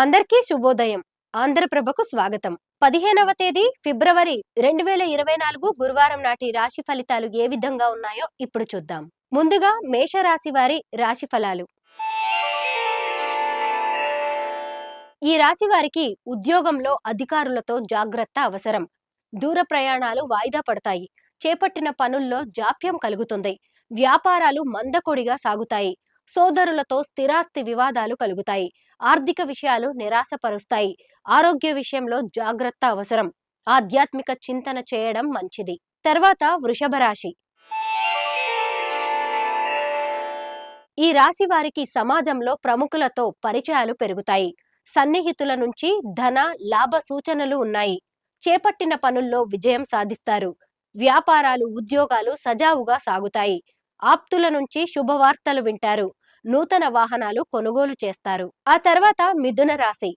అందరికీ శుభోదయం. ఆంధ్రప్రభకు స్వాగతం. పదిహేనవ తేదీ ఫిబ్రవరి రెండు వేల ఇరవై నాలుగు గురువారం నాటి రాశి ఫలితాలు ఏ విధంగా ఉన్నాయో ఇప్పుడు చూద్దాం. ముందుగా మేషరాశి వారి రాశి ఫలాలు. ఈ రాశి వారికి ఉద్యోగంలో అధికారులతో జాగ్రత్త అవసరం. దూర ప్రయాణాలు వాయిదా పడతాయి. చేపట్టిన పనుల్లో జాప్యం కలుగుతుంది. వ్యాపారాలు మందకొడిగా సాగుతాయి. సోదరులతో స్థిరాస్తి వివాదాలు కలుగుతాయి. ఆర్థిక విషయాలు నిరాశపరుస్తాయి. ఆరోగ్య విషయంలో జాగ్రత్త అవసరం. ఆధ్యాత్మిక చింతన చేయడం మంచిది. తర్వాత వృషభ రాశి. ఈ రాశి వారికి సమాజంలో ప్రముఖులతో పరిచయాలు పెరుగుతాయి. సన్నిహితుల నుంచి ధన లాభ సూచనలు ఉన్నాయి. చేపట్టిన పనుల్లో విజయం సాధిస్తారు. వ్యాపారాలు ఉద్యోగాలు సజావుగా సాగుతాయి. ఆప్తుల నుంచి శుభవార్తలు వింటారు. నూతన వాహనాలు కొనుగోలు చేస్తారు. ఆ తర్వాత మిథున రాశి.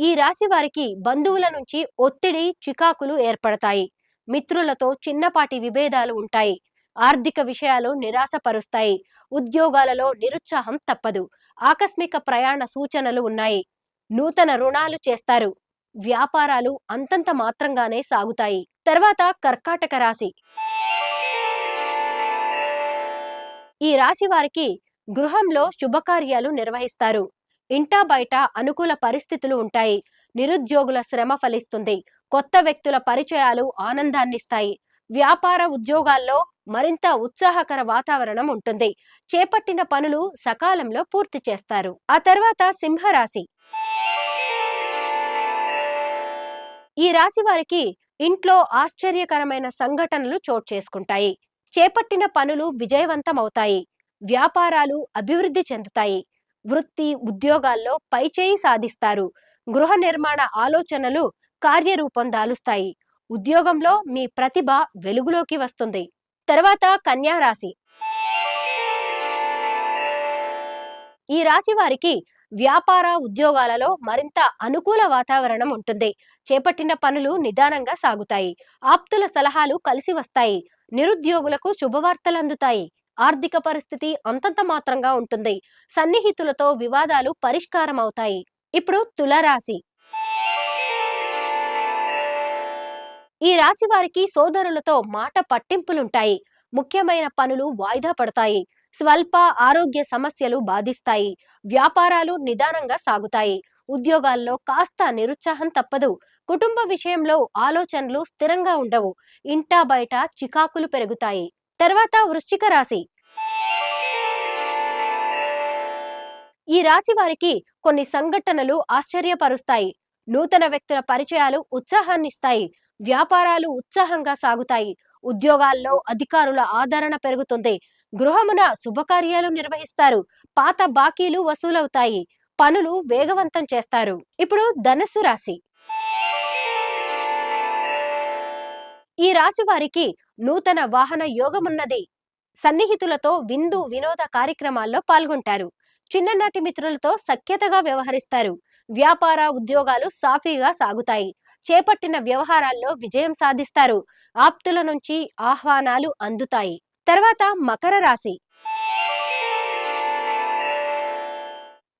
ఈ రాశి వారికి బంధువుల నుంచి ఒత్తిడి చికాకులు ఏర్పడతాయి. మిత్రులతో చిన్నపాటి విభేదాలు ఉంటాయి. ఆర్థిక విషయాలు నిరాశపరుస్తాయి. ఉద్యోగాలలో నిరుత్సాహం తప్పదు. ఆకస్మిక ప్రయాణ సూచనలు ఉన్నాయి. నూతన రుణాలు చేస్తారు. వ్యాపారాలు అంతంత మాత్రంగానే సాగుతాయి. తర్వాత కర్కాటక రాశి. ఈ రాశి వారికి గృహంలో శుభకార్యాలు నిర్వహిస్తారు. ఇంటా బయట అనుకూల పరిస్థితులు ఉంటాయి. నిరుద్యోగుల శ్రమ ఫలిస్తుంది. కొత్త వ్యక్తుల పరిచయాలు ఆనందాన్నిస్తాయి. వ్యాపార ఉద్యోగాల్లో మరింత ఉత్సాహకర వాతావరణం ఉంటుంది. చేపట్టిన పనులు సకాలంలో పూర్తి చేస్తారు. ఆ తర్వాత సింహరాశి. ఈ రాశి వారికి ఇంట్లో ఆశ్చర్యకరమైన సంఘటనలు చోటు చేసుకుంటాయి. చేపట్టిన పనులు విజయవంతమవుతాయి. వ్యాపారాలు అభివృద్ధి చెందుతాయి. వృత్తి ఉద్యోగాల్లో పైచేయి సాధిస్తారు. గృహ నిర్మాణ ఆలోచనలు కార్యరూపం దాలుస్తాయి. ఉద్యోగంలో మీ ప్రతిభ వెలుగులోకి వస్తుంది. తర్వాత కన్యా రాశి. ఈ రాశి వారికి వ్యాపార ఉద్యోగాలలో మరింత అనుకూల వాతావరణం ఉంటుంది. చేపట్టిన పనులు నిదానంగా సాగుతాయి. ఆప్తుల సలహాలు కలిసి వస్తాయి. నిరుద్యోగులకు శుభవార్తలు అందుతాయి. ఆర్థిక పరిస్థితి అంతంత మాత్రంగా ఉంటుంది. సన్నిహితులతో వివాదాలు పరిష్కారం అవుతాయి ఇప్పుడు తులరాశి. ఈ రాశి వారికి సోదరులతో మాట పట్టింపులుంటాయి. ముఖ్యమైన పనులు వాయిదా పడతాయి. స్వల్ప ఆరోగ్య సమస్యలు బాధిస్తాయి. వ్యాపారాలు నిదానంగా సాగుతాయి. ఉద్యోగాల్లో కాస్త నిరుత్సాహం తప్పదు. కుటుంబ విషయంలో ఆలోచనలు స్థిరంగా ఉండవు. ఇంటా బయట చికాకులు పెరుగుతాయి. తర్వాత వృశ్చిక రాశి. ఈ రాశి వారికి కొన్ని సంఘటనలు ఆశ్చర్యపరుస్తాయి. నూతన వ్యక్తుల పరిచయాలు ఉత్సాహాన్నిస్తాయి. వ్యాపారాలు ఉత్సాహంగా సాగుతాయి. ఉద్యోగాల్లో అధికారుల ఆదరణ పెరుగుతుంది. గృహమున శుభకార్యాలు నిర్వహిస్తారు. పాత బాకీలు వసూలవుతాయి. పనులు వేగవంతం చేస్తారు. ఇప్పుడు ధనస్సు రాశి. ఈ రాశి వారికి నూతన వాహన యోగమున్నది. సన్నిహితులతో విందు వినోద కార్యక్రమాల్లో పాల్గొంటారు. చిన్ననాటి మిత్రులతో సఖ్యతగా వ్యవహరిస్తారు. వ్యాపార ఉద్యోగాలు సాఫీగా సాగుతాయి. చేపట్టిన వ్యవహారాల్లో విజయం సాధిస్తారు. ఆప్తుల నుంచి ఆహ్వానాలు అందుతాయి. తర్వాత మకర రాశి.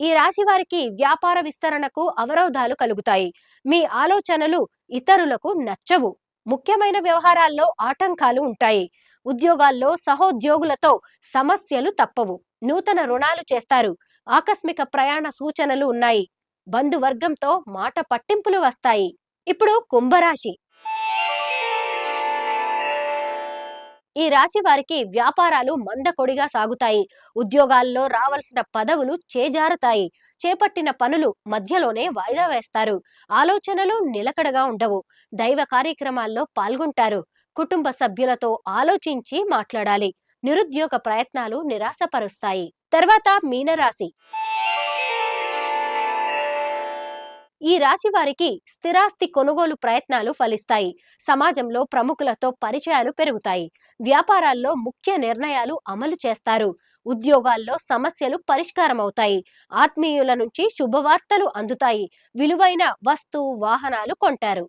ఈ రాశి వారికి వ్యాపార విస్తరణకు అవరోధాలు కలుగుతాయి. మీ ఆలోచనలు ఇతరులకు నచ్చవు. ముఖ్యమైన వ్యవహారాల్లో ఆటంకాలు ఉంటాయి. ఉద్యోగాల్లో సహోద్యోగులతో సమస్యలు తప్పవు. నూతన రుణాలు చేస్తారు. ఆకస్మిక ప్రయాణ సూచనలు ఉన్నాయి. బంధువర్గంతో మాట పట్టింపులు వస్తాయి. ఇప్పుడు కుంభరాశి. ఈ రాశి వారికి వ్యాపారాలు మందకొడిగా సాగుతాయి. ఉద్యోగాల్లో రావలసిన పదవులు చేజారుతాయి. చేపట్టిన పనులు మధ్యలోనే వాయిదా వేస్తారు. ఆలోచనలు నిలకడగా ఉండవు. దైవ కార్యక్రమాల్లో పాల్గొంటారు. కుటుంబ సభ్యులతో ఆలోచించి మాట్లాడాలి. నిరుద్యోగ ప్రయత్నాలు నిరాశపరుస్తాయి. తర్వాత మీనరాశి. ఈ రాశి వారికి స్థిరాస్తి కొనుగోలు ప్రయత్నాలు ఫలిస్తాయి. సమాజంలో ప్రముఖులతో పరిచయాలు పెరుగుతాయి. వ్యాపారాల్లో ముఖ్య నిర్ణయాలు అమలు చేస్తారు. ఉద్యోగాల్లో సమస్యలు పరిష్కారం అవుతాయి ఆత్మీయుల నుంచి శుభవార్తలు అందుతాయి. విలువైన వస్తు వాహనాలు కొంటారు.